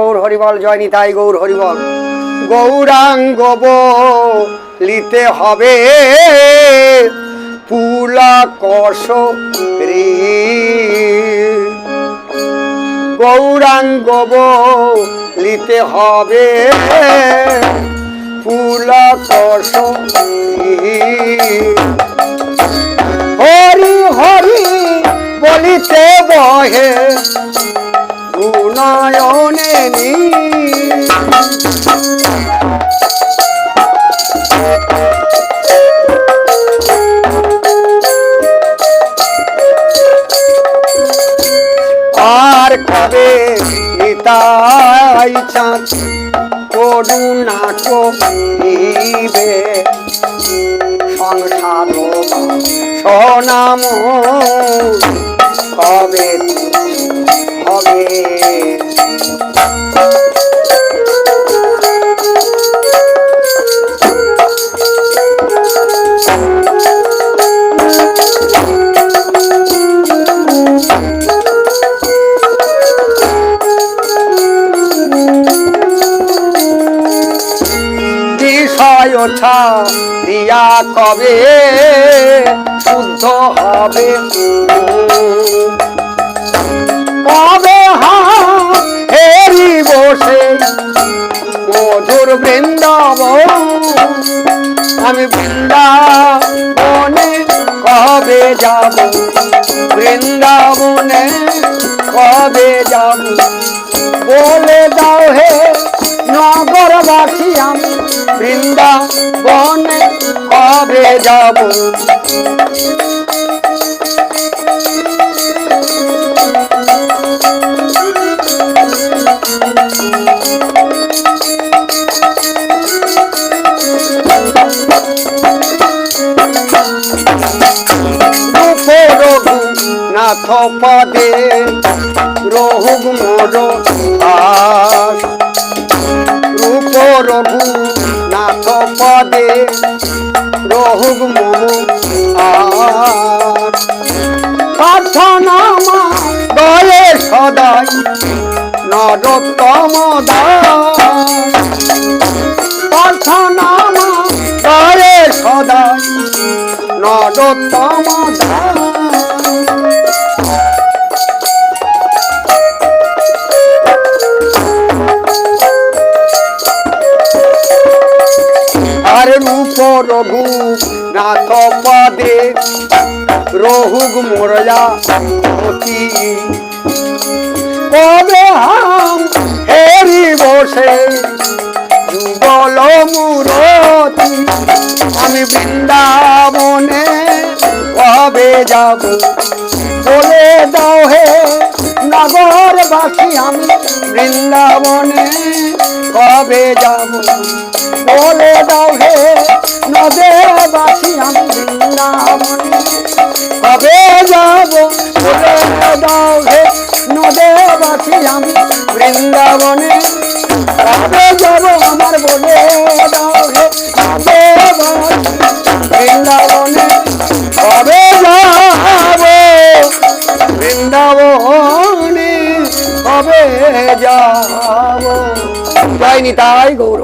গৌর হরিবল, জয় নিতাই গৌর হরিবল। গৌরাঙ্গ লিতে হবে পুলা কষ রে। গৌরাঙ্গ লিতে হবে পুলা কষ হরি হরি বলিতে বহে গুণায়নে নি আর কবে নিতাই চাঁদ। করুণা করিবে সংসার সনাম কবে হবে বিষয় দিয়া কবে শুদ্ধ হবে? মধুর বৃন্দাব আমি বৃন্দাবনে কবে যাব? বৃন্দাবনে কবে যাব? বলে দাও হে নগরবাসী, আমি বৃন্দাবনে কবে যাব? নাথ পদে রহুগ মোর আস রূপ রঘু নাথ পদে রহুগ মোর আস প্রার্থনা মা দয়ে সদাই নরোত্তম দাস। প্রার্থনা মা দয়ে সদাই নরোত্তম দাস। রূপ রঘু নাথ পদে রহুগ মোরলা অতি। কবে হাম হেরি বসে যুগল মুরতি? আমি বৃন্দাবনে কবে যাব? বলে দাও হে নগরবাসী, আমি বৃন্দাবনে কবে যাব? বলে দাও হে নদেরবাসী আমি বৃন্দাবনে। কবে যাব? বলে দাও নদেরবাসী আমি বৃন্দাবনে। কবে যাব? আমার বলে দাও বৃন্দাবনে। কবে যাব? বৃন্দাবনে। কবে যাব? জয় নিতাই গৌর